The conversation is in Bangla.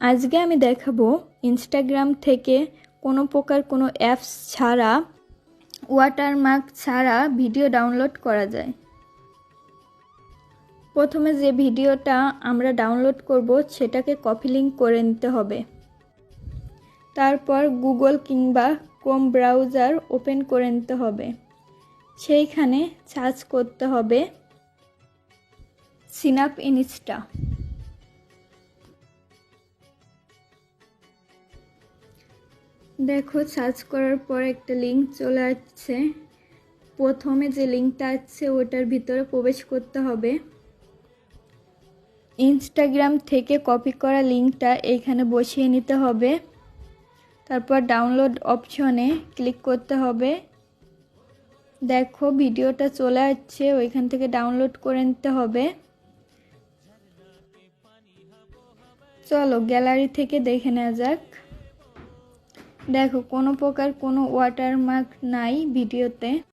আজকে আমি দেখাবো ইনস্টাগ্রাম থেকে কোনো প্রকার কোনো অ্যাপস ছাড়া ওয়াটারমার্ক ছাড়া ভিডিও ডাউনলোড করা যায়। প্রথমে যে ভিডিওটা আমরা ডাউনলোড করব, সেটাকে কপি লিঙ্ক করে নিতে হবে। তারপর গুগল কিংবা ক্রোম ব্রাউজার ওপেন করে নিতে হবে। সেইখানে সার্চ করতে হবে সিনাপ ইনস্টা দেখো সার্চ করার পর একটা লিঙ্ক চলে আসছে। প্রথমে যে লিঙ্কটা আসছে ওটার ভিতরে প্রবেশ করতে হবে। ইনস্টাগ্রাম থেকে কপি করা লিঙ্কটা এইখানে বসিয়ে নিতে হবে। তারপর ডাউনলোড অপশনে ক্লিক করতে হবে। দেখো, ভিডিওটা চলে আসছে, ওইখান থেকে ডাউনলোড করে নিতে হবে। চলো গ্যালারি থেকে দেখে নেওয়া যাক। দেখো কোনো প্রকার কোনো ওয়াটারমার্ক নাই ভিডিওতে।